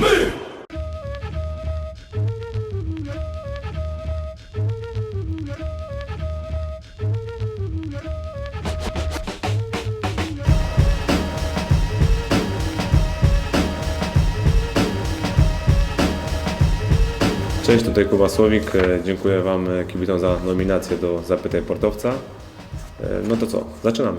my! Cześć, tutaj Kuba Słowik. E, Dziękuję Wam e, kibicom za nominację do Zapytaj Portowca. E, No to co, zaczynamy.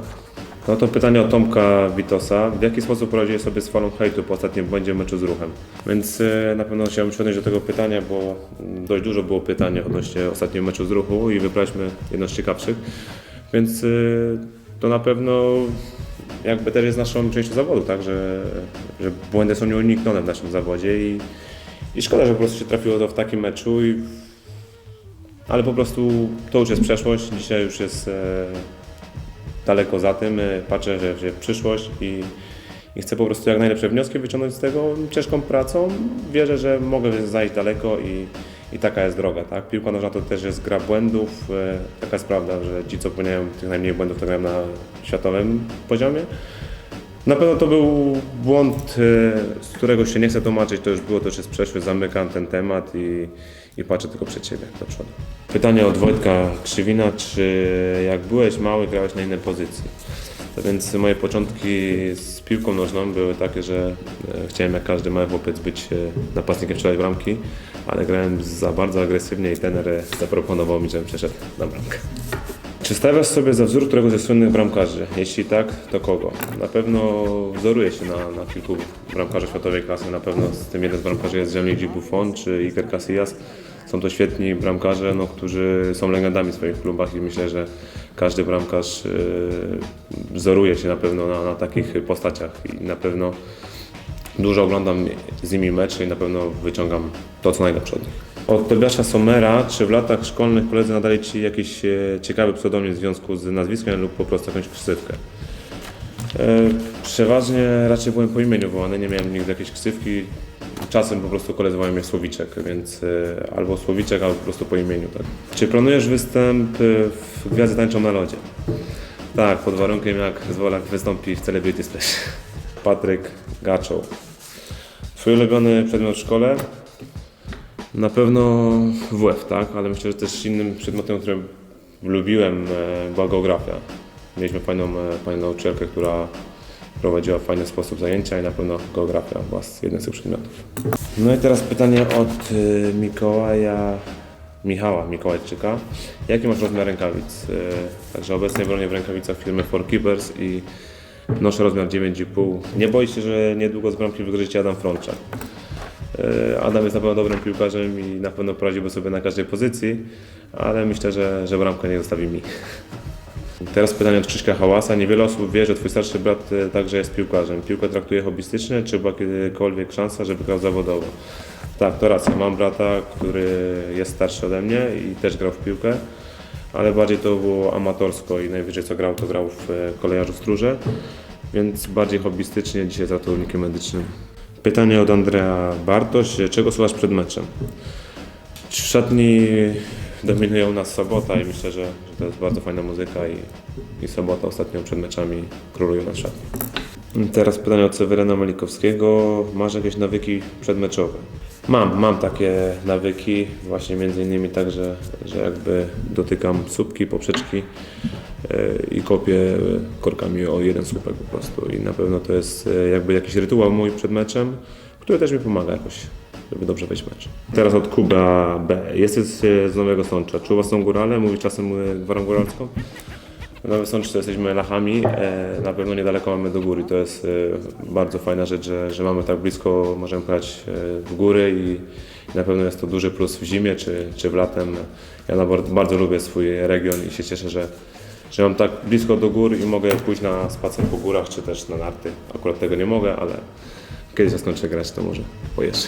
No to pytanie od Tomka Witosa. W jaki sposób poradziłeś sobie z falą hejtu po ostatnim błędzie meczu z ruchem? Więc e, na pewno chciałbym się odnieść do tego pytania, bo mm, dość dużo było pytań odnośnie ostatniego meczu z ruchu i wybraliśmy jedno z ciekawszych. Więc e, to na pewno jakby też jest naszą częścią zawodu, tak, że, że błędy są nieuniknione w naszym zawodzie i, i szkoda, że po prostu się trafiło to w takim meczu, i, ale po prostu to już jest przeszłość, dzisiaj już jest e, daleko za tym, e, patrzę, że, że przyszłość i, i chcę po prostu jak najlepsze wnioski wyciągnąć z tego ciężką pracą. Wierzę, że mogę zajść daleko i, i taka jest droga. Tak? Piłka nożna to też jest gra błędów. E, taka jest prawda, że ci, co popełniają tych najmniej błędów, to grają na światowym poziomie. Na pewno to był błąd, e, z którego się nie chcę tłumaczyć, to już było, to już jest zamykam ten temat i, i patrzę tylko przed siebie do przodu. Pytanie od Wojtka Krzywina, czy jak byłeś mały, grałeś na innej pozycji? To więc moje początki z piłką nożną były takie, że e, chciałem jak każdy mały chłopiec być e, napastnikiem strzelać bramki, ale grałem za bardzo agresywnie i trener e, zaproponował mi, żebym przeszedł na bramkę. Czy stawiasz sobie za wzór któregoś ze słynnych bramkarzy? Jeśli tak, to kogo? Na pewno wzoruję się na, na kilku bramkarzy światowej klasy. Na pewno z tym jeden z bramkarzy jest Gianluigi Buffon czy Iker Casillas. Są to świetni bramkarze, no, którzy są legendami w swoich klubach i myślę, że każdy bramkarz yy, wzoruje się na pewno na, na takich postaciach i na pewno Dużo oglądam z nimi mecze i na pewno wyciągam to, co najlepsze od nich. Od Tobiasza Somera, czy w latach szkolnych koledzy nadali Ci jakiś e, ciekawy pseudonim w związku z nazwiskiem lub po prostu jakąś ksywkę? E, przeważnie raczej byłem po imieniu wołany, nie miałem nigdy jakiejś ksywki. Czasem po prostu koledzy wołają mnie Słowiczek, więc e, albo Słowiczek, albo po prostu po imieniu. Tak. Czy planujesz występ w Gwiazdy Tańczą na Lodzie? Tak, pod warunkiem jak Zwolak wystąpi w Celebrity Splash. Patryk Gaczoł. Twój ulubiony przedmiot w szkole? Na pewno WF, tak? Ale myślę, że też innym przedmiotem, który lubiłem, e, była geografia. Mieliśmy fajną, e, fajną nauczycielkę, która prowadziła w fajny sposób zajęcia i na pewno geografia była jednym z tych przedmiotów. No i teraz pytanie od y, Mikołaja, Michała Mikołajczyka. Jaki masz rozmiar rękawic? Także obecnie bronię w rękawicach firmy For Keepers i noszę rozmiar 9,5. Nie boję się, że niedługo z bramki wygryzie Adam Frączak. E, Adam jest na pewno dobrym piłkarzem i na pewno poradziłby sobie na każdej pozycji, ale myślę, że, że bramkę nie zostawi mi. Teraz pytanie od Krzyśka Hałasa. Niewiele osób wie, że twój starszy brat e, także jest piłkarzem. Piłkę traktuje hobbystycznie, czy była kiedykolwiek szansa, żeby grał zawodowo? Tak, to racja. Mam brata, który jest starszy ode mnie i też grał w piłkę, ale bardziej to było amatorsko i najwyżej co grał, to grał w e, kolejarzu Stróże, więc bardziej hobbystycznie, dzisiaj za ratownikiem medycznym. Pytanie od Andrea Bartoś. Czego słuchasz przed meczem? W szatni dominują nas sobota i myślę, że, że to jest bardzo fajna muzyka i, i sobota ostatnio przed meczami królują nas szatni. Teraz pytanie od Seweryna Malikowskiego. Masz jakieś nawyki przedmeczowe? Mam, mam takie nawyki, właśnie między innymi tak, że, że jakby dotykam słupki, poprzeczki i kopię korkami o jeden słupek po prostu. I na pewno to jest e, jakby jakiś rytuał mój przed meczem, który też mi pomaga jakoś, żeby dobrze wejść w mecz. Teraz od Kuba B. Jesteś z Nowego Sącza. Czy u Was są górale? Mówisz czasem e, gwarą góralską? Nowy Sącz to jesteśmy Lachami, e, na pewno niedaleko mamy do góry. To jest bardzo fajna rzecz, że, że mamy tak blisko, możemy pojechać w góry i na pewno jest to duży plus w zimie czy, czy w latem. Ja bardzo, bardzo lubię swój region i się cieszę, że, że mam tak blisko do gór i mogę pójść na spacer po górach czy też na narty. Akurat tego nie mogę, ale kiedyś jak skończę grać, to może pojeżdżę.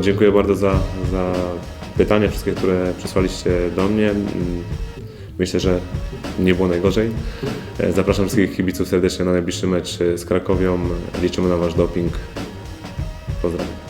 Dziękuję bardzo za, za pytania wszystkie, które przysłaliście do mnie. Myślę, że nie było najgorzej. Zapraszam wszystkich kibiców serdecznie na najbliższy mecz z Krakowią. Liczymy na Wasz doping. Pozdrawiam.